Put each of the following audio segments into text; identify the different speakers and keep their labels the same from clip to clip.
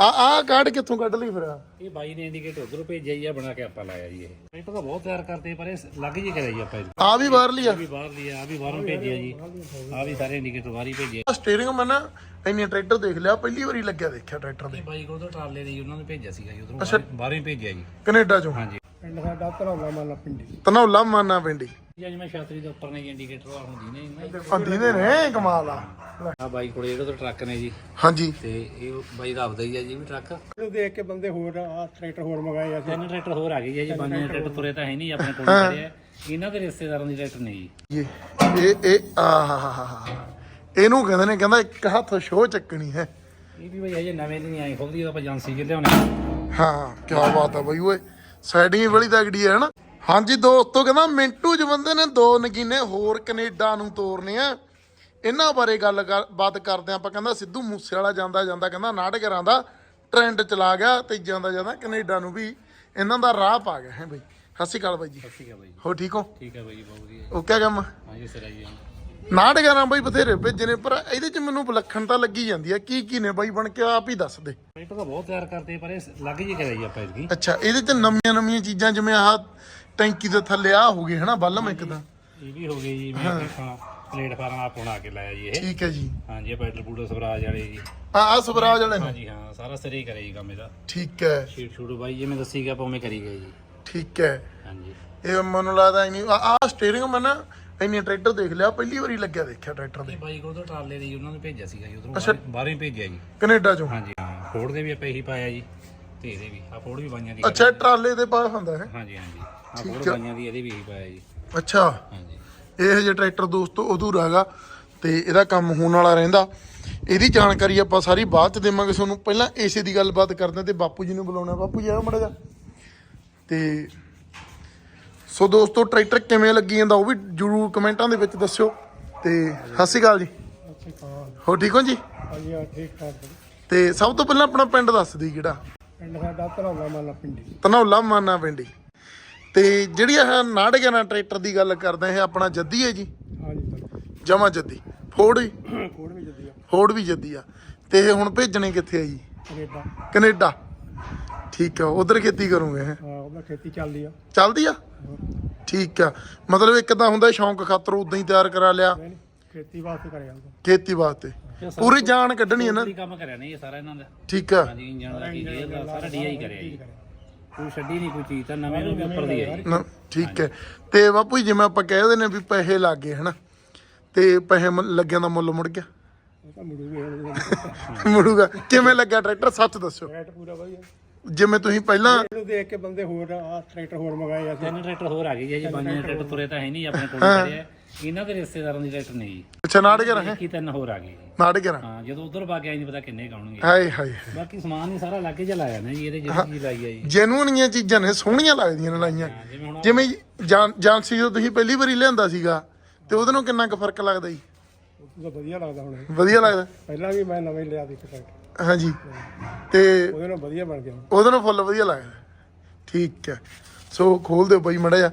Speaker 1: ਆ ਆ ਕਾਰਡ ਕਿੱਥੋਂ ਕੱਢ ਲਈ ਫਿਰ?
Speaker 2: ਇਹ ਬਾਈ ਨੇ ਇੰਡੀਕੇਟਰ ਉਧਰੋਂ ਭੇਜਿਆ ਜੀ ਆ ਬਣਾ ਕੇ ਆਪਾਂ ਲਾਇਆ ਜੀ ਇਹ। ਤਾਂ ਬਹੁਤ ਤਿਆਰ ਕਰਦੇ ਪਰ ਇਹ ਲੱਗ ਜੀ ਕਰਿਆ ਜੀ ਆਪਾਂ ਇਹ
Speaker 1: ਆ ਵੀ ਬਾਹਰਲੀ ਆ।
Speaker 2: ਵੀ ਬਾਹਰ ਲਿਆ ਆ ਵੀ ਬਾਹਰੋਂ ਭੇਜਿਆ ਜੀ। ਆ ਵੀ ਸਾਰੇ ਇੰਡੀਕੇਟਰ ਬਾਹਰ ਹੀ ਭੇਜੇ
Speaker 1: ਸਟੀਅਰਿੰਗ ਮੈਂ ਨਾ ਇੰਨੇ ਟਰੈਕਟਰ ਦੇਖ ਲਿਆ ਪਹਿਲੀ ਵਾਰੀ ਲੱਗਿਆ ਦੇਖਿਆ ਟਰੈਕਟਰ ਦੇ।
Speaker 2: ਬਾਈ ਕੋਲ ਤੋਂ ਟਰਾਲੇ ਦੇ ਜੀ ਉਹਨਾਂ ਨੇ ਭੇਜਿਆ ਸੀਗਾ ਜੀ ਉਧਰੋਂ ਬਾਹਰੋਂ ਹੀ ਭੇਜਿਆ ਜੀ।
Speaker 1: ਕੈਨੇਡਾ ਚੋਂ?
Speaker 2: ਹਾਂਜੀ।
Speaker 3: ਪਿੰਡ ਸਾਡਾ ਧਰੌਲਾ ਮਾਲਾ ਪਿੰਡੀ
Speaker 1: ਤਨੌਲਾ ਮਾਨਾ ਪਿੰਡੀ
Speaker 2: ਜੀ ਅੱਜ ਮੈਂ ਛਾਤਰੀ ਦੇ ਉੱਪਰ ਨੇ ਜੀ ਇੰਡੀਕੇਟਰ ਆ ਹੁੰਦੀ ਨੇ
Speaker 1: ਆਂਦੀ ਦੇ ਨੇ ਕਮਾਲ ਆ।
Speaker 2: ਆ ਬਾਈ ਕੋਲੇ ਜਿਹੜੇ ਤੋਂ ਟਰੱਕ ਨੇ ਜੀ।
Speaker 1: ਹਾਂਜੀ।
Speaker 2: ਤੇ ਇਹ ਬਾਈ ਦਾ ਆਪਦਾ ਹੀ ਆ ਜੀ ਵੀ ਟਰੱਕ।
Speaker 3: ਇਹਨੂੰ ਦੇਖ ਕੇ ਬੰਦੇ ਹੋਰ ਆ ਟਰੈਕਟਰ ਹੋਰ ਮੰਗਾਏ ਅਸੀਂ
Speaker 2: ਤਿੰਨ ਟਰੈਕਟਰ ਹੋਰ ਆ ਗਏ ਜੀ ਜੀ ਪੰਜ ਟਰੈਕਟਰ ਤੁਰੇ ਤਾਂ ਹੈ ਨਹੀਂ ਆਪਣੇ ਕੋਲ ਖੜੇ ਆ। ਇਹਨਾਂ ਦੇ ਰਿਸ਼ਤੇਦਾਰਾਂ ਦੀ ਟਰੈਕਟਰ ਨਹੀਂ ਜੀ।
Speaker 1: ਇਹ ਇਹ ਇਹ ਆ ਹਾ ਹਾ ਹਾ ਇਹਨੂੰ ਕਹਿੰਦੇ ਨੇ ਕਹਿੰਦਾ ਇੱਕ ਹੱਥ ਸ਼ੋਅ ਚੱਕਣੀ ਹੈ।
Speaker 2: ਇਹ ਵੀ ਬਈ ਹਜੇ ਨਵੇਂ ਨਹੀਂ ਆਏ ਖੁੱਲਦੀ ਆਪਾਂ ਏਜੰਸੀ ਚ ਲਿਆਉਣੇ
Speaker 1: ਹਾਂ ਕੀ ਬਾਤ ਆ ਬਈ ਓਏ। ਸਾਈਡਿੰਗ ਬੜੀ ਤਗੜੀ ਹੈ ਨਾ ਹਾਂਜੀ ਦੋਸਤੋ ਕਹਿੰਦਾ ਮਿੰਟੂ ਬੰਦੇ ਨੇ ਦੋ ਨਗੀਨੇ ਹੋਰ ਕੈਨੇਡਾ ਨੂੰ ਤੋਰਨੇ ਆ। ਇਹਨਾਂ ਬਾਰੇ ਗੱਲ ਬਾਤ ਕਰਦੇ ਆਪਾਂ ਕਹਿੰਦਾ ਸਿੱਧੂ ਮੂਸੇ ਵਾਲਾ ਜਾਂਦਾ ਜਾਂਦਾ ਕਹਿੰਦਾ ਨਾਟਕਰਾਂ ਦਾ ਟ੍ਰੈਂਡ ਚਲਾ ਗਿਆ ਤੇ ਜਾਂਦਾ ਜਾਂਦਾ ਕੈਨੇਡਾ ਨੂੰ ਵੀ ਇਹਨਾਂ ਦਾ ਰਾਹ ਪਾ ਗਿਆ ਹੈ ਬਈ? ਸਤਿ ਸ਼੍ਰੀ ਅਕਾਲ ਬਾਈ ਜੀ।
Speaker 2: ਠੀਕ ਹੈ ਬਾਈ
Speaker 1: ਹੋ ਠੀਕ ਹੋ?
Speaker 2: ਠੀਕ ਹੈ ਬਾਈ ਬਹੁਤ ਵਧੀਆ।
Speaker 1: ਕਿਆ ਕੰਮ?
Speaker 2: ਹਾਂਜੀ ਸਰ ਆਈ
Speaker 1: ਨਾਟਕਰਾਂ ਬਈ ਬਥੇਰੇ ਭੇਜੇ ਨੇ ਪਰ ਇਹਦੇ ਚ ਮੈਨੂੰ ਵਿਲੱਖਣਤਾ ਲੱਗੀ ਜਾਂਦੀ ਆ। ਕੀ ਕੀ ਨੇ ਬਾਈ ਬਣ ਕੇ ਆਪ ਹੀ ਦੱਸ ਦੇ।
Speaker 2: ਟਰੈਕਟਰ ਤਾਂ ਬਹੁਤ ਤਿਆਰ ਕਰਦੇ ਪਰ ਇਹ ਲੱਗ ਜੀ ਕਰਿਆ ਜੀ ਆਪਾਂ ਇਹਦੀ
Speaker 1: ਅੱਛਾ ਇਹਦੇ ਚ ਨਵੀਆਂ ਨਵੀਆਂ ਚੀਜ਼ਾਂ ਜਿਵੇਂ ਆਹ ਟੈਂਕੀ ਦੇ ਥੱਲੇ ਆ ਹੋ ਗਏ ਹਨਾ ਬੱਲਮ ਇੱਕ ਤਾਂ।
Speaker 2: ਇਹ ਵੀ ਹੋ ਗਈ ਜੀ ਮੈਂ ਦੇਖਾਂ ਪਲੇਟਫਾਰਮ ਆਪ ਬਣਾ ਕੇ ਲਾਇਆ ਜੀ ਇਹ।
Speaker 1: ਠੀਕ ਹੈ ਜੀ।
Speaker 2: ਹਾਂਜੀ ਇਹ ਪੈਡਲ ਬੂਡੋ ਸਵਰਾਜ ਵਾਲੇ ਜੀ।
Speaker 1: ਆ ਆ ਸਵਰਾਜ ਵਾਲੇ ਨੇ।
Speaker 2: ਹਾਂਜੀ ਹਾਂ ਸਾਰਾ ਸਿਰੇ ਜੀ ਕੰਮ ਇਹਦਾ।
Speaker 1: ਠੀਕ ਹੈ।
Speaker 2: ਸ਼ੀਟ ਸ਼ੂਟ ਬਾਈ ਜਿਵੇਂ ਦੱਸੀ ਗਿਆ ਆਪਾਂ ਉਵੇਂ ਕਰੀ ਗਏ ਜੀ।
Speaker 1: ਠੀਕ ਹੈ।
Speaker 2: ਹਾਂਜੀ।
Speaker 1: ਇਹ ਮੈਨੂੰ ਲੱਗਦਾ ਇਨੀ ਆ ਆ ਸਟੀਅਰਿੰਗ ਮੈਂ ਨਾ ਇੰਨੇ ਟਰੈਕਟਰ ਦੇਖ ਲਿਆ ਪਹਿਲੀ ਵਾਰੀ ਲੱਗਿਆ ਦੇਖਿਆ ਟਰੈਕਟਰ ਦੇ
Speaker 2: ਇਹ ਬਾਈ ਕੋਲ ਤੋਂ ਟਰਾਲੇ ਦੇ ਉਹਨਾਂ ਨੇ ਭੇਜਿਆ ਸੀਗਾ ਜੀ ਉਧਰੋਂ ਬਾਹਰੋਂ ਹੀ ਭੇਜਿਆ ਜੀ।
Speaker 1: ਕੈਨੇਡਾ ਚੋਂ?
Speaker 2: ਹਾਂਜੀ ਹਾਂ ਫੋੜ ਦੇ ਵੀ ਆਪਾਂ ਇਹੀ ਪਾਇਆ ਜੀ ਤੇ ਇਹਦੇ ਵੀ ਆ ਫੋੜ ਵੀ ਬਾਈਆਂ ਦੀ
Speaker 1: ਅੱਛਾ ਟਰਾਲੇ ਦੇ ਪਾਸ ਹੁੰਦਾ ਹੈ
Speaker 2: ਹਾਂਜੀ ਹਾਂਜੀ ਆ। ਫੋੜ ਬਾਈਆਂ ਦੀ ਇਹਦੇ ਵੀ ਇਹੀ ਪਾਇਆ ਜੀ।
Speaker 1: ਅੱਛਾ।
Speaker 2: ਹਾਂਜੀ।
Speaker 1: ਇਹ ਜੇ ਟਰੈਕਟਰ ਦੋਸਤੋ ਅਧੂਰਾ ਹੈਗਾ ਤੇ ਇਹਦਾ ਕੰਮ ਹੋਣ ਵਾਲਾ ਰਹਿੰਦਾ। ਇਹਦੀ ਜਾਣਕਾਰੀ ਆਪਾਂ ਸਾਰੀ ਬਾਅਦ ਚ ਦੇਵਾਂਗੇ ਤੁਹਾਨੂੰ। ਪਹਿਲਾਂ ਏਸੇ ਦੀ ਗੱਲਬਾਤ ਕਰਦੇ ਹਾਂ ਤੇ ਬਾਪੂ ਜੀ ਨੂੰ ਬੁਲਾਉਣਾ ਬਾਪੂ ਜੀ ਆਓ ਮੜਾ ਜਾ ਤੇ ਸੋ ਦੋਸਤੋ ਟਰੈਕਟਰ ਕਿਵੇਂ ਲੱਗੀ ਜਾਂਦਾ ਉਹ ਵੀ ਜਰੂਰ ਕਮੈਂਟਾਂ ਦੇ ਵਿੱਚ ਦੱਸਿਓ। ਤੇ ਸਤਿ ਸ਼੍ਰੀ ਅਕਾਲ ਜੀ।
Speaker 3: ਹਾਂ
Speaker 1: ਠੀਕ ਹੋ ਜੀ?
Speaker 3: ਹਾਂਜੀ ਹਾਂ ਠੀਕ ਠਾਕ।
Speaker 1: ਤੇ ਸਭ ਤੋਂ ਪਹਿਲਾਂ ਆਪਣਾ ਪਿੰਡ ਦੱਸ ਦੀ ਕਿਹੜਾ?
Speaker 3: ਪਿੰਡ ਸਾਡਾ ਧਰੌਲਾ ਮਾਲਾ ਪਿੰਡੀ।
Speaker 1: ਧਨੌਲਾ ਮਾਨਾ ਪਿੰਡੀ। ਤੇ ਜਿਹੜੀ ਇਹ ਨਾੜਗੇ ਨਾਲ ਟਰੈਕਟਰ ਦੀ ਗੱਲ ਕਰਦੇ ਇਹ ਆਪਣਾ ਜੱਦੀ ਹੈ ਜੀ?
Speaker 3: ਹਾਂਜੀ
Speaker 1: ਜਮਾ ਜੱਦੀ। ਫੋਰਡ ਵੀ?
Speaker 3: ਕੋੜ ਵੀ ਜੱਦੀ ਆ।
Speaker 1: ਫੋਰਡ ਵੀ ਜੱਦੀ ਆ। ਤੇ ਇਹ ਹੁਣ ਭੇਜਣੇ ਕਿੱਥੇ ਆ ਜੀ?
Speaker 3: ਕੈਨੇਡਾ।
Speaker 1: ਕੈਨੇਡਾ। ਠੀਕ ਆ ਉਧਰ ਖੇਤੀ ਕਰੋਗੇ? ਹੈਂ?
Speaker 3: ਹਾਂ ਉਹਦਾ ਖੇਤੀ ਚੱਲਦੀ ਆ।
Speaker 1: ਚੱਲਦੀ ਆ? ਠੀਕ ਆ। ਮਤਲਬ ਇੱਕ ਤਾਂ ਹੁੰਦਾ ਸ਼ੌਂਕ ਖਾਤਰ ਉਦਾਂ ਹੀ ਤਿਆਰ ਕਰਾ ਲਿਆ।
Speaker 3: ਨਹੀਂ ਖੇਤੀ ਵਾਸਤੇ ਕਰਿਆ ਜਾਂਦਾ
Speaker 1: ਖੇਤੀ ਵਾਸਤੇ। ਪੂਰੀ ਜਾਨ ਕੱਢਣੀ ਹੈ ਨਾ?
Speaker 2: ਕੰਮ ਕਰਿਆ ਨਹੀਂ ਇਹ ਸਾਰਾ ਇਹਨਾਂ ਦਾ।
Speaker 1: ਠੀਕ ਆ।
Speaker 2: ਹਾਂਜੀ ਇੰਜਨ ਦਾ ਕੀ ਗੇਅਰ ਦਾ ਸਾਰਾ ਡੀਆਈ ਕਰਿਆ ਜੀ। ਕੋਈ ਛੱਡੀ ਨਹੀਂ ਕੋਈ ਚੀਜ਼ ਤਾਂ ਨਵੇਂ ਨੂੰ ਵੀ ਉੱਪਰ ਦੀ ਹੈ ਜੀ
Speaker 1: ਨਾ ਠੀਕ ਹੈ। ਤੇ ਬਾਪੂ ਜੀ ਜਿਵੇਂ ਆਪਾਂ ਕਹਿੰਦੇ ਨੇ ਵੀ ਪੈਸੇ ਲੱਗ ਗਏ ਹਨਾ? ਤੇ ਪੈਸੇ ਮ- ਲੱਗਿਆਂ ਦਾ ਮੁੱਲ ਮੁੜ ਗਿਆ?
Speaker 3: ਉਹ ਤਾਂ ਮੁੜੂ ਵੀ
Speaker 1: ਮੁੜੂਗਾ। ਕਿਵੇਂ ਲੱਗਾ ਟਰੈਕਟਰ? ਸੱਚ ਦੱਸਿਓ
Speaker 3: ਰੈਟ ਪੂਰਾ ਵਧੀਆ।
Speaker 1: ਜਿਵੇਂ ਤੁਸੀਂ ਪਹਿਲਾਂ
Speaker 3: ਇਹਨੂੰ ਦੇਖ ਕੇ ਬੰਦੇ ਹੋਰ ਆ ਟਰੈਕਟਰ ਹੋਰ ਮੰਗਾਏ ਅਸੀਂ।
Speaker 2: ਤਿੰਨ ਟਰੈਕਟਰ ਹੋਰ ਆ ਗਏ ਜੀ ਪੰਜ ਟਰੈਕਟਰ ਤੁਰੇ ਤਾਂ ਹੈ ਨਹੀਂ ਆਪਣੇ ਕੋਲ ਖੜੇ ਆ। ਇਹਨਾਂ ਦੇ ਰਿਸ਼ਤੇਦਾਰਾਂ ਦੀ ਟਰੈਕਟਰ ਨਹੀਂ ਜੀ।
Speaker 1: ਅੱਛਾ ਨਾਟਕਰ ਹੈ
Speaker 2: ਕੀ ਤਿੰਨ ਹੋਰ ਆ ਗਏ ਜੀ।
Speaker 1: ਨਾਟਕਰ
Speaker 2: ਹਾਂ ਜਦੋਂ ਉਧਰ ਆਈ ਨਹੀਂ ਪਤਾ ਕਿੰਨੇ ਕਾਉਣਗੇ
Speaker 1: ਹਾਏ ਹਾਏ
Speaker 2: ਬਾਕੀ ਸਮਾਨ ਹੀ ਸਾਰਾ ਲਾਗੇ ਜਿਹਾ ਲਾਇਆ ਨਾ ਜੀ ਇਹਦੇ ਜਿਹੜੀ ਚੀਜ਼ ਲਾਈ ਆ ਜੀ।
Speaker 1: ਜੈਨੂਇਨੀਆਂ ਚੀਜ਼ਾਂ ਨੇ ਸੋਹਣੀਆਂ ਲੱਗਦੀਆਂ ਨੇ ਲਾਈਆਂ।
Speaker 2: ਜਿਵੇਂ ਹੁਣ
Speaker 1: ਜਿਵੇਂ ਜਾਂ- ਜਾਂਸੀ ਜਦੋਂ ਤੁਸੀਂ ਪਹਿਲੀ ਵਾਰੀ ਲਿਆਂਦਾ ਸੀਗਾ ਤੇ ਉਹਦੇ ਨੂੰ ਕਿੰਨਾ ਕੁ ਫ਼ਰਕ ਲੱਗਦਾ ਜੀ?
Speaker 3: ਉਹ ਤਾਂ ਵਧੀਆ ਲੱਗਦਾ ਹੁਣ।
Speaker 1: ਵਧੀਆ ਲੱਗਦਾ।
Speaker 3: ਪਹਿਲਾਂ ਵੀ ਮੈਂ ਨਵੇਂ ਲਿਆ ਸੀ ਇੱਕ ਟਰੈਕਟਰ
Speaker 1: ਹਾਂਜੀ। ਤੇ
Speaker 3: ਉਹਦੇ ਨਾਲ ਵਧੀਆ ਬਣ ਗਿਆ।
Speaker 1: ਉਹਦੇ ਨਾਲ ਫੁੱਲ ਵਧੀਆ ਲੱਗਦਾ ਠੀਕ ਹੈ। ਸੋ ਖੋਲ ਦਿਓ ਬਾਈ ਮੜਾ ਜਾ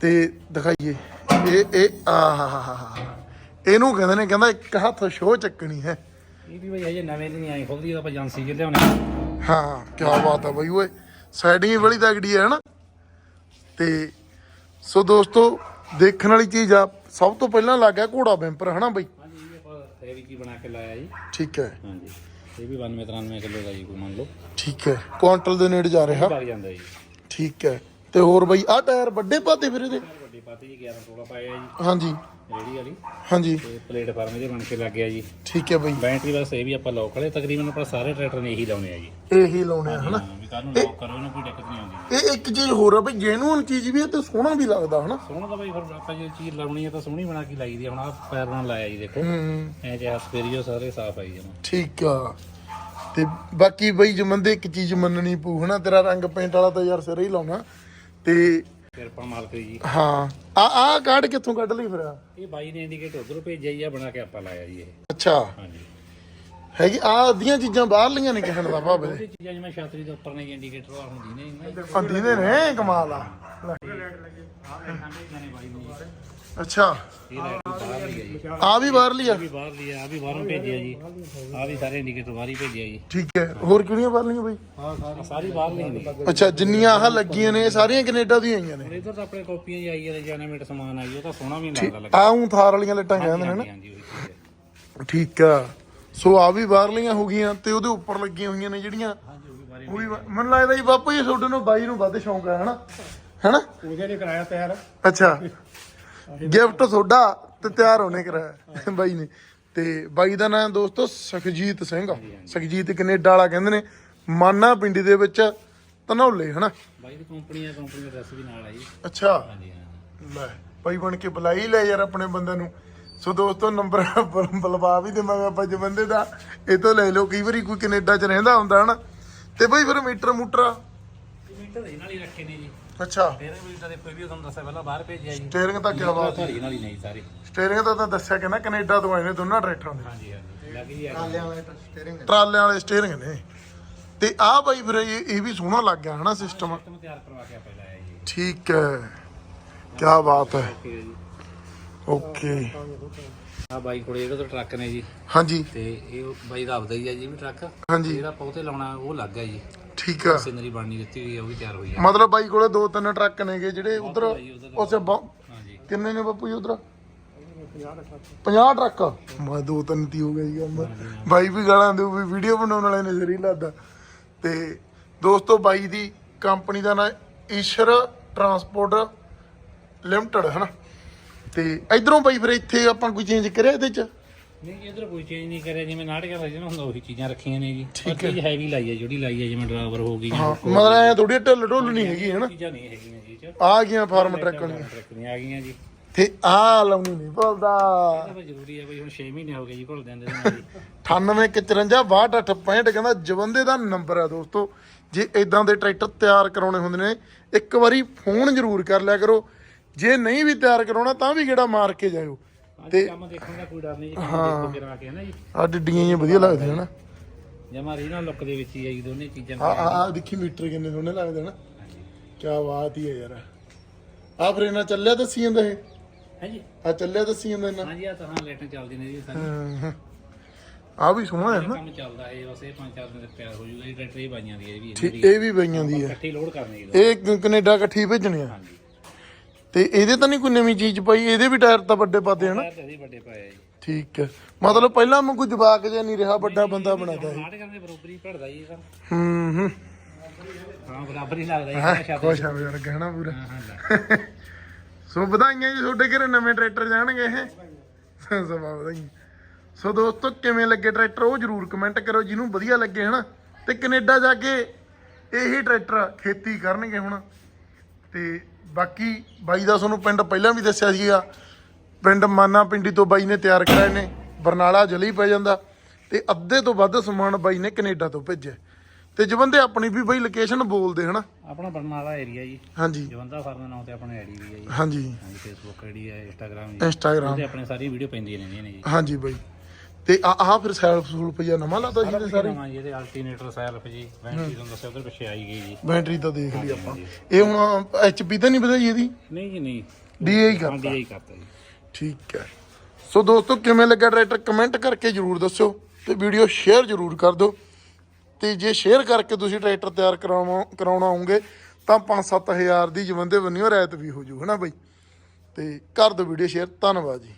Speaker 1: ਤੇ ਦਿਖਾਈਏ। ਇਹ ਇਹ ਆ ਹਾ ਹਾ ਹਾ ਹਾ। ਇਹਨੂੰ ਕਹਿੰਦੇ ਨੇ ਕਹਿੰਦਾ ਇੱਕ ਹੱਥ ਸ਼ੋਅ ਚੱਕਣੀ ਹੈ।
Speaker 2: ਇਹ ਵੀ ਬਈ ਹਜੇ ਨਵੇਂ ਨਹੀਂ ਆਏ ਖੁੱਲਦੀ ਆਪਾਂ ਏਜੰਸੀ ਚ ਲਿਆਉਣੇ
Speaker 1: ਹਾਂ ਕੀ ਬਾਤ ਆ ਬਾਈ ਓਏ। ਸਾਈਡਿੰਗ ਬੜੀ ਤਗੜੀ ਹੈ ਹਨਾ ਤੇ ਸੋ ਦੋਸਤੋ ਦੇਖਣ ਵਾਲੀ ਚੀਜ਼ ਆ ਸਭ ਤੋਂ ਪਹਿਲਾਂ ਲੱਗਾ ਘੋੜਾ ਬੈਂਪਰ ਹਨਾ ਬਾਈ?
Speaker 2: ਹਾਂਜੀ ਇਹ ਆਪਾਂ ਹੈਵੀ ਕੀ ਬਣਾ ਕੇ ਲਾਇਆ ਜੀ।
Speaker 1: ਠੀਕ ਹੈ।
Speaker 2: ਹਾਂਜੀ। ਇਹ ਵੀ 92 93 ਕਿਲੋ ਦਾ ਜੀ ਕੋਈ ਮੰਨ ਲਓ।
Speaker 1: ਠੀਕ ਹੈ। ਕੁਆਂਟਲ ਦੇ ਨੇੜੇ ਜਾ ਰਿਹਾ।
Speaker 2: ਲੱਗ ਜਾਂਦਾ ਜੀ।
Speaker 1: ਠੀਕ ਹੈ। ਤੇ ਹੋਰ ਬਾਈ ਆ ਟਾਇਰ ਵੱਡੇ ਪਾਤੇ ਫਿਰ ਇਹਦੇ?
Speaker 2: ਵੱਡੀ ਪਾਤੀ ਜੀ 11 16 ਪਾਇਆ ਜੀ।
Speaker 1: ਹਾਂਜੀ।
Speaker 2: ਰੇੜੀ ਵਾਲੀ।
Speaker 1: ਹਾਂਜੀ।
Speaker 2: ਤੇ ਪਲੇਟਫਾਰਮ ਇਹਦੇ ਬਣ ਕੇ ਲੱਗ ਗਿਆ ਜੀ।
Speaker 1: ਠੀਕ ਹੈ ਬਾਈ।
Speaker 2: ਬੈਟਰੀ ਬਸ ਇਹ ਵੀ ਆਪਾਂ ਲੋਕ ਵਾਲੇ ਤਕਰੀਬਨ ਆਪਾਂ ਸਾਰੇ ਟਰੈਕਟਰ ਨੇ ਇਹੀ ਲਾਉਣੇ ਆ ਜੀ।
Speaker 1: ਇਹੀ ਲਾਉਣੇ ਆ ਹਨਾ?
Speaker 2: ਵੀ ਕੱਲ ਨੂੰ ਲੋਕ ਕਰੋ ਇਹਨੂੰ ਕੋਈ ਦਿੱਕਤ ਨਹੀਂ ਆਉਂਦੀ।
Speaker 1: ਇਹ ਇੱਕ ਚੀਜ਼ ਹੋਰ ਆ ਬਈ ਜੈਨੂਅਨ ਚੀਜ਼ ਵੀ ਹੈ ਤੇ ਸੋਹਣਾ ਵੀ ਲੱਗਦਾ ਹਨਾ?
Speaker 2: ਸੋਹਣਾ ਤਾਂ ਬਈ ਫਿਰ ਆਪਾਂ ਜੇ ਚੀਜ਼ ਲਾਉਣੀ ਹੈ ਤਾਂ ਸੋਹਣੀ ਬਣਾ ਕੇ ਲਾਈ ਦੀ। ਹੁਣ ਆ ਪੈਰ ਨਾਲ ਲਾਇਆ ਜੀ ਦੇਖੋ। ਐ ਜੇ ਸਪੇਰੀਓ ਸਾਰੇ ਸਾਫ਼ ਆਈ ਜਮਾ।
Speaker 1: ਠੀਕ ਆ। ਤੇ ਬਾਕੀ ਬਈ ਜਮੰਦੇ ਇੱਕ ਚੀਜ਼ ਮੰਨਣੀ ਪਊ ਹਨਾ? ਤੇਰਾ ਰੰਗ ਪੇਂਟ ਵਾਲਾ ਤਾਂ ਯਾਰ ਸਿਰੇ ਹੀ ਲਾਉਣਾ। ਤੇ
Speaker 2: ਕਿਰਪਾ ਮਾਲਕ ਦੀ ਜੀ।
Speaker 1: ਹਾਂ। ਆ ਆ ਕਾਰਡ ਕਿੱਥੋਂ ਕੱਢ ਲਈ ਫਿਰ?
Speaker 2: ਇਹ ਬਾਈ ਨੇ ਇੰਡੀਕੇਟਰ ਉਧਰੋਂ ਭੇਜਿਆ ਜੀ ਆ ਬਣਾ ਕੇ ਆਪਾਂ ਲਾਇਆ ਜੀ ਇਹ।
Speaker 1: ਅੱਛਾ।
Speaker 2: ਹਾਂਜੀ।
Speaker 1: ਹੈਗੀ ਆ ਅੱਧੀਆਂ ਚੀਜ਼ਾਂ ਬਾਹਰਲੀਆਂ ਨੇ ਕਹਿਣ ਦਾ ਭਾਵੇਂ
Speaker 2: ਇਹ। ਚੀਜ਼ਾਂ ਜਿਵੇਂ ਛਾਤਰੀ ਦੇ ਉੱਪਰ ਨੇ ਜੀ ਇੰਡੀਕੇਟਰ ਆ ਹੁੰਦੀ ਨੇ ਇਹਨਾਂ
Speaker 1: ਆਂਦੀ ਦੇ ਨੇ ਕਮਾਲ ਆ। ਲੈ।
Speaker 2: ਬਾਹਰ
Speaker 1: ਆ ਵੀ ਬਾਹਰ ਲਿਆ
Speaker 2: ਇਹ ਵੀ ਬਾਹਰ ਲਈ ਆ ਵੀ ਬਾਹਰੋਂ ਭੇਜਿਆ ਜੀ। ਆ ਵੀ ਸਾਰੇ ਇੰਡੀਕੇਟਰ ਬਾਹਰ ਹੀ ਭੇਜਿਆ ਜੀ।
Speaker 1: ਠੀਕ ਹੈ ਹੋਰ ਕਿਹੜੀਆਂ ਬਾਹਰ ਲਈਆਂ ਬਾਈ?
Speaker 2: ਆਹ ਸਾਰੀ ਬਾਹਰ ਲਈ ਨੇ।
Speaker 1: ਅੱਛਾ ਜਿੰਨੀਆਂ ਆਹ ਲੱਗੀਆਂ ਨੇ ਇਹ ਸਾਰੀਆਂ ਕੈਨੇਡਾ ਦੀਆਂ ਆਈਆਂ ਨੇ?
Speaker 2: ਇਧਰ ਤਾਂ ਆਪਣੇ ਕਾਪੀਆਂ ਜੀ ਆਈ ਜਾਂਦੇ ਜਨਮੇਟ ਸਮਾਨ ਆਈ ਉਹ ਤਾਂ ਸੋਹਣਾ ਵੀ ਲੱਗਦਾ ਲੱਗਾ
Speaker 1: ਆਹ ਥਾਰ ਵਾਲੀਆਂ ਲੱਟਾਂ ਕਹਿੰਦੇ ਨੇ ਨਾ?
Speaker 2: ਹਾਂਜੀ ਉਹੀ ਚੀਜ਼ ਹੈ।
Speaker 1: ਠੀਕ ਆ। ਸੋ ਆ ਵੀ ਬਾਹਰਲੀਆਂ ਹੋ ਗਈਆਂ ਤੇ ਉਹਦੇ ਉੱਪਰ ਲੱਗੀਆਂ ਹੋਈਆਂ ਨੇ ਜਿਹੜੀਆਂ
Speaker 2: ਉਹ ਵੀ ਬਾਰੇ
Speaker 1: ਉਹ ਵੀ ਬਾ- ਮੈਨੂੰ ਲੱਗਦਾ ਜੀ ਬਾਪੂ ਜੀ ਤੁਹਾਡੇ ਨੂੰ ਬਾਈ ਨੂੰ ਵੱਧ ਸ਼ੌਂਕ ਹੈ ਹਨਾ? ਹੈਨਾ?
Speaker 3: ਉਹਦੇ ਨੇ ਕਰਾਇਆ ਤਿਆਰ।
Speaker 1: ਅੱਛਾ। ਗਿਫਟ ਤੁਹਾਡਾ। ਤੇ ਤਿਆਰ ਹੋਣੇ ਕਰਾਇਆ ਬਾਈ ਨੇ। ਤੇ ਬਾਈ ਦਾ ਨਾਮ ਦੋਸਤੋ ਸੁਖਜੀਤ ਸਿੰਘ ਆ। ਸੁਖਜੀਤ ਕੈਨੇਡਾ ਵਾਲਾ ਕਹਿੰਦੇ ਨੇ ਮਾਨਾ ਪਿੰਡੀ ਦੇ ਵਿੱਚ ਧਨੌਲੇ ਹਨਾ?
Speaker 2: ਬਾਈ ਦੀ ਕੰਪਨੀ ਆ ਕੰਪਨੀ ਦਾ ਐਡਰੈਸ ਵੀ ਨਾਲ ਆ ਜੀ
Speaker 1: ਅੱਛਾ।
Speaker 2: ਹਾਂਜੀ ਹਾਂ
Speaker 1: ਲੈ ਭਾਈ ਬਣ ਕੇ ਬੁਲਾਈ ਲੈ ਯਾਰ ਆਪਣੇ ਬੰਦੇ ਨੂੰ। ਸੋ ਦੋਸਤੋ ਨੰਬਰ ਬਲਵਾ ਵੀ ਦੇਵਾਂਗੇ ਆਪਾਂ ਜੇ ਬੰਦੇ ਦਾ। ਇਹ ਤੋਂ ਲੈ ਲਓ ਕਈ ਵਾਰੀ ਕੋਈ ਕੈਨੇਡਾ 'ਚ ਰਹਿੰਦਾ ਹੁੰਦਾ ਹਨਾ? ਤੇ ਭਾਈ ਫਿਰ ਮੀਟਰ ਮੂਟਰ
Speaker 2: ਮੀਟਰ ਨਾਲ ਹੀ ਰੱਖੇ ਨੇ ਜੀ।
Speaker 1: ਅੱਛਾ।
Speaker 2: ਤੇਰੇ ਮੀਟਰ ਦੇ ਕੋਈ ਵੀ ਤੁਹਾਨੂੰ ਦੱਸਿਆ ਪਹਿਲਾਂ ਬਾਹਰ ਭੇਜਿਆ ਜੀ।
Speaker 1: ਸਟੀਅਰਿੰਗ ਤਾਂ ਕੀ ਬਾਤ ਹੈ।
Speaker 2: ਧੜੀ ਨਾਲ ਹੀ ਨਹੀਂ ਸਾਰੇ।
Speaker 1: ਸਟੀਅਰਿੰਗ ਦਾ ਤਾਂ ਦੱਸਿਆ ਕਿ ਨਾ ਕੈਨੇਡਾ ਤੋਂ ਆਏ ਨੇ ਦੋਨਾਂ ਟਰੈਕਟਰਾਂ ਦੇ।
Speaker 2: ਹਾਂਜੀ ਹਾਂਜੀ। ਲੱਗ ਜੀ ਆ
Speaker 1: ਟਰਾਲਿਆਂ ਵਾਲੇ ਸਟੀਅਰਿੰਗ ਨੇ। ਤੇ ਆਹ ਭਾਈ ਫਿਰ ਇਹ ਇਹ ਵੀ ਸੋਹਣਾ ਲੱਗ ਗਿਆ ਹਨਾ ਸਿਸਟਮ
Speaker 2: ਸਿਸਟਮ ਤਿਆਰ ਕਰਵਾ ਕੇ ਆਪਾਂ ਲਾਇਆ ਜੀ।
Speaker 1: ਠੀਕ ਹੈ। ਕੀ ਬਾਤ ਹੈ।
Speaker 2: ਓਕੇ ਜੀ।
Speaker 1: ਓਕੇ।
Speaker 2: ਆ ਬਾਈ ਕੋਲੇ ਤਾਂ ਟਰੱਕ ਨੇ ਜੀ।
Speaker 1: ਹਾਂਜੀ।
Speaker 2: ਤੇ ਇਹ ਬਾਈ ਦਾ ਆਪਦਾ ਹੀ ਆ ਜੀ ਵੀ ਟਰੱਕ।
Speaker 1: ਹਾਂਜੀ।
Speaker 2: ਜਿਹੜਾ ਪੌਤੇ ਲਾਉਣਾ ਉਹ ਲੱਗ ਗਿਆ ਜੀ।
Speaker 1: ਠੀਕ ਆ।
Speaker 2: ਸਿਨਰੀ ਬਣਨੀ ਦਿੱਤੀ ਹੋਈ ਆ ਉਹ ਵੀ ਤਿਆਰ ਹੋਈ ਆ।
Speaker 1: ਮਤਲਬ ਬਾਈ ਕੋਲੇ ਦੋ ਤਿੰਨ ਟਰੱਕ ਨੇਗੇ ਜਿਹੜੇ ਉਧਰ
Speaker 2: ਬਾਈ
Speaker 1: ਉਸੇ ਬ-
Speaker 2: ਹਾਂਜੀ।
Speaker 1: ਕਿੰਨੇ ਨੇ ਬਾਪੂ ਜੀ ਉਧਰ? 50 ਟਰੱਕ। ਮੈਂ ਦੋ ਤਿੰਨ ਤੀ ਹੋ ਗਿਆ ਜੀ ਕੰਮ। ਬਾਈ ਵੀ ਗਾਲਾਂ ਦੇ ਵੀ ਵੀਡੀਓ ਬਣਾਉਣ ਵਾਲੇ ਨੇ ਜ਼ਰੀ ਲੱਗਦਾ ਤੇ ਦੋਸਤੋ ਬਾਈ ਦੀ ਕੰਪਨੀ ਦਾ ਨਾਮ ਈਸ਼ਰ ਟਰਾਂਸਪੋਰਟ ਲਿਮਟਿਡ ਹੈ ਨਾ ਤੇ ਇਧਰੋਂ ਬਾਈ ਫਿਰ ਇੱਥੇ ਆਪਾਂ ਕੋਈ ਚੇਂਜ ਕਰਿਆ ਇਹਦੇ ਚ?
Speaker 2: ਨਹੀਂ ਇਧਰ ਕੋਈ ਚੇਂਜ ਨਹੀਂ ਕਰਿਆ ਜਿਵੇਂ ਨਾਟਕ ਦਾ ਜਿਹਨਾਂ ਹੁੰਦਾ ਉਹੀ ਚੀਜ਼ਾਂ ਰੱਖੀਆਂ ਨੇ ਜੀ।
Speaker 1: ਠੀਕ
Speaker 2: ਠੀਕ ਹੈ। ਹੈਵੀ ਲਾਈ ਹੈ ਜਿਹੜੀ ਲਾਈ ਹੈ ਜਿਵੇਂ ਡਰਾਈਵਰ ਹੋ ਗਈ
Speaker 1: ਹਾਂ ਮਤਲਬ ਐ ਥੋੜੀ ਢਿੱਲ ਢੁੱਲ ਨਹੀਂ ਹੈਗੀ ਹੈ ਨਾ
Speaker 2: ਚੀਜ਼ਾਂ ਨਹੀਂ ਹੈਗੀਆਂ ਜੀ ਇਹ ਚ
Speaker 1: ਆ ਗਈਆਂ ਫਾਰਮ ਟਰੱਕ ਵਾਲੀਆਂ।
Speaker 2: ਟਰੱਕ ਨਹੀਂ ਆ ਗਈਆਂ ਜੀ।
Speaker 1: ਤੇ ਆ ਲਾਉਣੀ ਨਹੀਂ ਭੁੱਲਦਾ।
Speaker 2: ਇਹ ਤਾਂ ਜ਼ਰੂਰੀ ਹੈ ਬਈ ਹੁਣ 6 ਮਹੀਨੇ ਹੋ ਗਏ ਜੀ ਘੁਲ ਦਿੰਦੇ ਨਾਲ ਜੀ।
Speaker 1: 9854 ਕਹਿੰਦਾ ਜਵੰਦੇ ਦਾ ਨੰਬਰ ਹੈ ਦੋਸਤੋ। ਜੇ ਇਦਾਂ ਦੇ ਟਰੈਕਟਰ ਤਿਆਰ ਕਰਾਉਣੇ ਹੁੰਦੇ ਨੇ ਇੱਕ ਵਾਰੀ ਫੋਨ ਜ਼ਰੂਰ ਕਰ ਲਿਆ ਕਰੋ। ਜੇ ਨਹੀਂ ਵੀ ਤਿਆਰ ਕਰਾਉਣਾ ਤਾਂ ਵੀ ਗੇੜਾ ਮਾਰ ਕੇ ਜਾਇਓ।
Speaker 2: ਤੇ ਕੰਮ ਦੇਖਣ ਦਾ ਕੋਈ ਡਰ ਨਹੀਂ ਜੀ ਕੰਮ ਦੇਖੋ ਕੇ ਆ ਕੇ ਹੈ ਨਾ ਜੀ।
Speaker 1: ਆ ਡਿੱਡੀਆਂ ਜਿਹੀਆਂ ਵਧੀਆ ਲੱਗਦੀਆਂ ਨਾ
Speaker 2: ਜਮਾ ਰੀਨਲ ਲੁੱਕ ਦੇ ਵਿੱਚ ਹੀ ਆਈ ਦੋਨੇ ਚੀਜ਼ਾਂ
Speaker 1: ਆ ਆ ਆ ਦੇਖੀ ਮੀਟਰ ਕਿੰਨੇ ਸੋਹਣੇ ਲੱਗਦੇ ਨਾ ਕੀ ਬਾਤ ਹੀ ਹੈ ਯਾਰ। ਆ ਫਿਰ ਇਹਨਾਂ ਚੱਲਿਆ ਦੱਸੀ ਜਾਂਦਾ ਇਹ?
Speaker 2: ਹੈ ਜੀ
Speaker 1: ਆ ਚੱਲਿਆ ਦੱਸੀ ਜਾਂਦਾ ਇਹਨਾਂ?
Speaker 2: ਹਾਂਜੀ ਆ ਤਰ੍ਹਾਂ ਲਾਈਟਾਂ ਚੱਲਦੀਆਂ ਨੇ ਜੀ ਸਾਰੀ
Speaker 1: ਆ ਵੀ ਸੋਹਣਾ ਹੈ ਨਾ
Speaker 2: ਕੰਮ ਚੱਲਦਾ ਹੈ ਬਸ ਇਹ ਪੰਜ ਚਾਰ ਦਿਨ ਤੱਕ ਤਿਆਰ ਹੋ ਜੂਗਾ ਜੀ ਟਰੈਕਟਰ ਹੀ ਬਾਈਆਂ ਦੀ ਹੈ ਇਹ ਵੀ
Speaker 1: ਠੀਕ ਇਹ ਵੀ ਬਈਆਂ ਦੀ ਹੈ।
Speaker 2: ਇਕੱਠੀ ਲੋਡ ਕਰਨੀ ਜੀ
Speaker 1: ਇਹ ਕ- ਕੈਨੇਡਾ ਇਕੱਠੀ ਭੇਜਣੇ ਆ।
Speaker 2: ਹਾਂਜੀ।
Speaker 1: ਤੇ ਇਹਦੇ ਤਾਂ ਨਹੀਂ ਕੋਈ ਨਵੀਂ ਚੀਜ਼ ਪਾਈ ਇਹਦੇ ਵੀ ਟਾਇਰ ਤਾਂ ਵੱਡੇ ਪਾਤੇ ਹਨ?
Speaker 2: ਟਾਇਰ ਤੇ ਅਸੀਂ ਵੱਡੇ ਪਾਇਆ ਜੀ।
Speaker 1: ਠੀਕ ਹੈ। ਮਤਲਬ ਪਹਿਲਾਂ ਵਾਂਗੂ ਜਵਾਕ ਜਿਹਾ ਨਹੀਂ ਰਿਹਾ ਵੱਡਾ ਬੰਦਾ ਬਣਾਦਾ ਹੈ
Speaker 2: ਨਾਟਕਾਂ ਦੇ ਬਰੋਬਰ ਹੀ ਭੜਦਾ ਜੀ
Speaker 1: ਹੂੰ ਹੂੰ।
Speaker 2: ਹਾਂ ਬਰਾਬਰ ਹੀ ਲੱਗਦਾ ਜੀ
Speaker 1: ਹੈਂ,
Speaker 2: ਸ਼ਾਦੀ
Speaker 1: ਖੁਸ਼ ਆ ਯਾਰ ਗਹਿਣਾ ਪੂਰਾ।
Speaker 2: ਹਾਂ ਹਾਂ
Speaker 1: ਸੋ ਵਧਾਈਆਂ ਜੀ ਤੁਹਾਡੇ ਘਰੇ ਨਵੇਂ ਟਰੈਕਟਰ ਜਾਣਗੇ ਇਹ। ਸਭਾ ਵਧਾਈਆਂ। ਸੋ ਦੋਸਤੋ ਕਿਵੇਂ ਲੱਗੇ ਟਰੈਕਟਰ ਉਹ ਜਰੂਰ ਕਮੈਂਟ ਕਰੋ ਜਿਹਨੂੰ ਵਧੀਆ ਲੱਗੇ ਹਨਾ। ਤੇ ਕੈਨੇਡਾ ਜਾ ਕੇ ਇਹੀ ਟਰੈਕਟਰ ਖੇਤੀ ਕਰਨਗੇ ਹੁਣ। ਤੇ ਬਾਕੀ ਬਾਈ ਦਾ ਤੁਹਾਨੂੰ ਪਿੰਡ ਪਹਿਲਾਂ ਵੀ ਦੱਸਿਆ ਸੀਗਾ। ਪਿੰਡ ਮਾਨਾ ਪਿੰਡੀ ਤੋਂ ਬਾਈ ਨੇ ਤਿਆਰ ਕਰਾਏ ਨੇ ਬਰਨਾਲਾ ਜਲੀ ਪੈ ਜਾਂਦਾ ਤੇ ਅੱਧੇ ਤੋਂ ਵੱਧ ਸਮਾਨ ਬਾਈ ਨੇ ਕੈਨੇਡਾ ਤੋਂ ਭੇਜਿਆ। ਤੇ ਜਵੰਦੇ ਆਪਣੀ ਵੀ ਬਾਈ ਲੋਕੇਸ਼ਨ ਬੋਲਦੇ ਹਨਾ?
Speaker 2: ਆਪਣਾ ਬਰਨਾਲਾ ਏਰੀਆ ਜੀ।
Speaker 1: ਹਾਂਜੀ।
Speaker 2: ਜਵੰਦਾ ਫਾਰਮ ਦੇ ਨਾਮ ਤੇ ਆਪਣਾ ਆਈਡੀ ਵੀ ਹੈ ਜੀ।
Speaker 1: ਹਾਂਜੀ।
Speaker 2: ਹਾਂਜੀ ਫੇਸਬੁੱਕ ਆਈਡੀ ਹੈ ਇੰਸਟਾਗ੍ਰam ਜੀ।
Speaker 1: ਇੰਸਟਾਗ੍ਰਾਮ
Speaker 2: ਉਹਦੇ ਆਪਣੇ ਸਾਰੀਆਂ ਵੀਡੀਓ ਪੈਂਦੀਆਂ ਰਹਿੰਦੀਆਂ ਨੇ ਜੀ।
Speaker 1: ਹਾਂਜੀ ਬਾਈ। ਤੇ ਆ ਆਹ ਫਿਰ ਸੈਲਫ ਸੂਲ ਪਈਆ ਨਵਾਂ ਲਾਤਾ ਜੀ ਸਾਰੇ
Speaker 2: ਨਵਾਂ ਜੀ ਇਹਦੇ ਅਲਟਰਨੇਟਰ ਸੈਲਫ ਜੀ ਬੈਟਰੀ ਤੁਹਾਨੂੰ ਦੱਸਿਆ ਉਧਰ ਪਿੱਛੇ ਆਈ ਗਈ ਜੀ।
Speaker 1: ਬੈਟਰੀ ਤਾਂ ਦੇਖ ਲਈ ਆਪਾਂ। ਇਹ ਹੁਣ ਐਚਪੀ ਤਾਂ ਨਹੀਂ ਵਧਾਈ ਇਹਦੀ?
Speaker 2: ਨਹੀਂ ਜੀ ਨਹੀਂ।
Speaker 1: ਡੀਆਈ
Speaker 2: ਹਾਂ
Speaker 1: ਕਰਤਾ
Speaker 2: ਡੀਆਈ ਕਰਤਾ। ਜੀ।
Speaker 1: ਠੀਕ ਹੈ। ਸੋ ਦੋਸਤੋ ਕਿਵੇਂ ਲੱਗਾ ਟਰੈਕਟਰ ਕਮੈਂਟ ਕਰਕੇ ਜਰੂਰ ਦੱਸਿਓ ਤੇ ਵੀਡੀਓ ਸ਼ੇਅਰ ਜਰੂਰ ਕਰ ਦਿਓ। ਤੇ ਜੇ ਸ਼ੇਅਰ ਕਰਕੇ ਤੁਸੀਂ ਟਰੈਕਟਰ ਤਿਆਰ ਕਰਾਉਣਾ ਕਰਾਉਣਾ ਹੋਗੇ ਤਾਂ 5-7000 ਦੀ ਜਵੰਦੇ ਬੰਨਿਓ ਰਾਇਤ ਵੀ ਹੋ ਜੂ ਹਨਾ ਬਾਈ? ਤੇ ਕਰ ਦਿਓ ਵੀਡੀਓ ਸ਼ੇਅਰ ਧੰਨਵਾਦ ਜੀ।